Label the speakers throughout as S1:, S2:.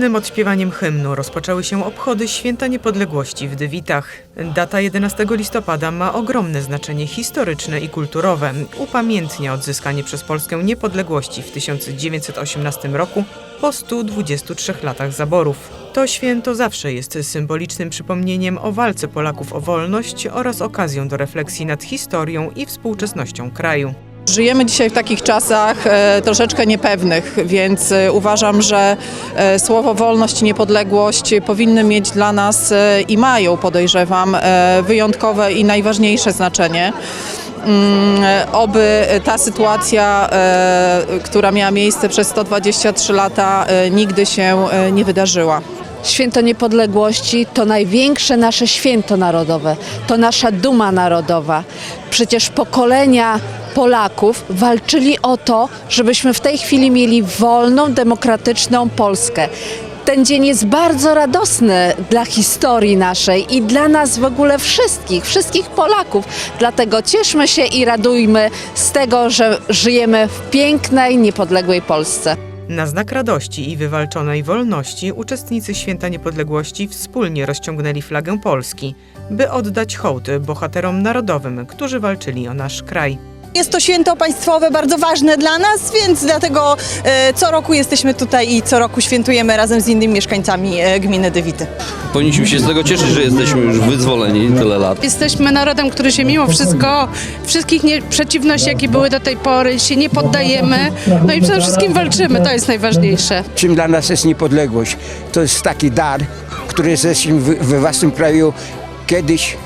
S1: Wspólnym odśpiewaniem hymnu rozpoczęły się obchody Święta Niepodległości w Dywitach. Data 11 listopada ma ogromne znaczenie historyczne i kulturowe. Upamiętnia odzyskanie przez Polskę niepodległości w 1918 roku po 123 latach zaborów. To święto zawsze jest symbolicznym przypomnieniem o walce Polaków o wolność oraz okazją do refleksji nad historią i współczesnością kraju.
S2: Żyjemy dzisiaj w takich czasach e, troszeczkę niepewnych, więc e, uważam, że e, słowo wolność i niepodległość powinny mieć dla nas i mają, podejrzewam, wyjątkowe i najważniejsze znaczenie. Mm, Oby ta sytuacja, która miała miejsce przez 123 lata, nigdy się nie wydarzyła.
S3: Święto Niepodległości to największe nasze święto narodowe, to nasza duma narodowa. Przecież pokolenia Polaków walczyli o to, żebyśmy w tej chwili mieli wolną, demokratyczną Polskę. Ten dzień jest bardzo radosny dla historii naszej i dla nas w ogóle wszystkich, wszystkich Polaków. Dlatego cieszmy się i radujmy z tego, że żyjemy w pięknej, niepodległej Polsce.
S1: Na znak radości i wywalczonej wolności uczestnicy Święta Niepodległości wspólnie rozciągnęli flagę Polski, by oddać hołd bohaterom narodowym, którzy walczyli o nasz kraj.
S4: Jest to święto państwowe, bardzo ważne dla nas, więc dlatego e, co roku jesteśmy tutaj i co roku świętujemy razem z innymi mieszkańcami e, gminy Dywity.
S5: Powinniśmy się z tego cieszyć, że jesteśmy już wyzwoleni tyle lat.
S6: Jesteśmy narodem, który się mimo wszystko, wszystkich nie, przeciwności, jakie były do tej pory, się nie poddajemy. No i przede wszystkim walczymy, to jest najważniejsze.
S7: czym dla nas jest niepodległość. To jest taki dar, który jesteśmy w- we własnym kraju kiedyś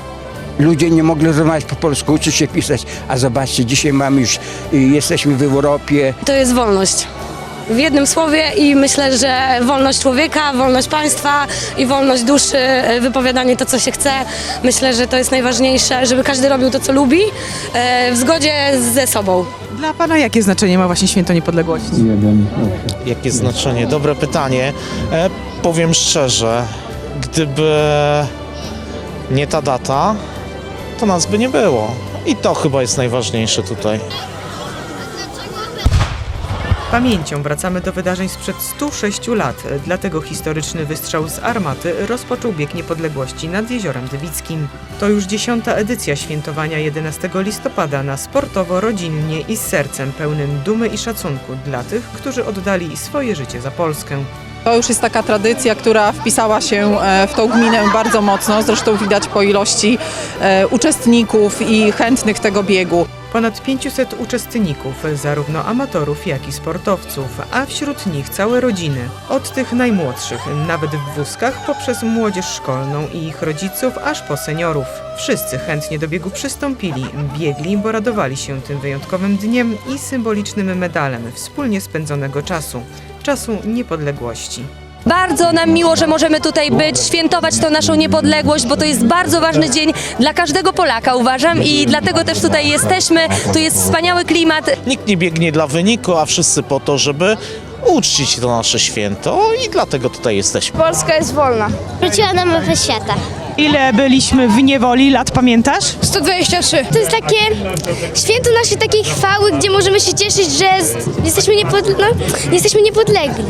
S7: ludzie nie mogli rozmawiać po polsku, uczyć się pisać, a zobaczcie, dzisiaj mamy już, y, jesteśmy w Europie,
S8: To jest wolność. W jednym słowie i myślę, że wolność człowieka, wolność państwa i wolność duszy, e, wypowiadanie to, co się chce. Myślę, że to jest najważniejsze, żeby każdy robił to, co lubi, e, w zgodzie ze sobą.
S1: Dla Pana jakie znaczenie ma właśnie Święto Niepodległości?
S9: Jakie znaczenie? Dobre pytanie. E, powiem szczerze, gdyby nie ta data, to nas by nie było. I to chyba jest najważniejsze tutaj.
S1: Pamięcią wracamy do wydarzeń sprzed 106 lat, dlatego historyczny wystrzał z armaty rozpoczął bieg niepodległości nad Jeziorem Dywickim. To już dziesiąta edycja świętowania 11 listopada na sportowo, rodzinnie i z sercem pełnym dumy i szacunku dla tych, którzy oddali swoje życie za Polskę.
S2: To już jest taka tradycja, która wpisała się e, w tą gminę bardzo mocno, zresztą widać po ilości e, uczestników i chętnych tego biegu.
S1: Ponad 500 uczestników, zarówno amatorów, jak i sportowców, a wśród nich całe rodziny. Od tych najmłodszych, nawet w wózkach, poprzez młodzież szkolną i ich rodziców, aż po seniorów. Wszyscy chętnie do biegu przystąpili, biegli, bo radowali się tym wyjątkowym dniem i symbolicznym medalem wspólnie spędzonego czasu czasu niepodległości.
S8: Bardzo nam miło, że możemy tutaj być, świętować tą naszą niepodległość, bo to jest bardzo ważny dzień dla każdego Polaka, uważam, i dlatego też tutaj jesteśmy. Tu jest wspaniały klimat.
S9: Nikt nie biegnie dla wyniku, a wszyscy po to, żeby uczcić to nasze święto i dlatego tutaj jesteśmy.
S8: Polska jest wolna.
S10: Wróciła na mapę świata.
S4: Ile byliśmy w niewoli, lat pamiętasz?
S8: 123.
S10: To jest takie święto naszej takiej chwały, gdzie możemy się cieszyć, że jesteśmy, niepod, no, jesteśmy niepodlegli.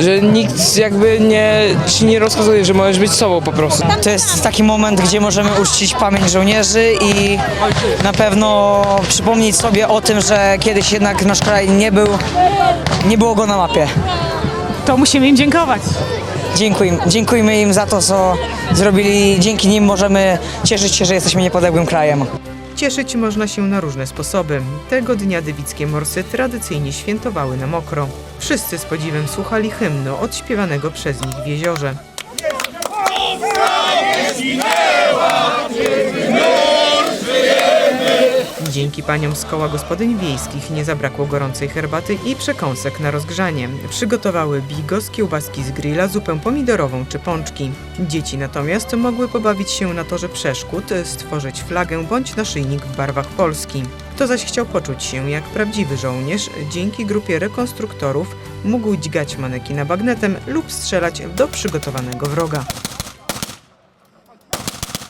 S11: że nikt jakby nie, ci nie rozkazuje, że możesz być sobą po prostu. To jest taki moment, gdzie możemy uczcić pamięć żołnierzy i na pewno przypomnieć sobie o tym, że kiedyś jednak nasz kraj nie był, nie było go na mapie.
S4: To musimy im dziękować.
S11: Dziękuję, dziękujmy im za to, co zrobili. Dzięki nim możemy cieszyć się, że jesteśmy niepodległym krajem.
S1: Cieszyć można się na różne sposoby. Tego dnia dywickie morsy tradycyjnie świętowały na mokro. Wszyscy z podziwem słuchali hymnu odśpiewanego przez nich w jeziorze. Dzięki paniom z koła gospodyń wiejskich nie zabrakło gorącej herbaty i przekąsek na rozgrzanie. Przygotowały bigos, kiełbaski z grilla, zupę pomidorową czy pączki. Dzieci natomiast mogły pobawić się na torze przeszkód, stworzyć flagę bądź naszyjnik w barwach Polski. Kto zaś chciał poczuć się jak prawdziwy żołnierz, dzięki grupie rekonstruktorów mógł dźgać manekina bagnetem lub strzelać do przygotowanego wroga.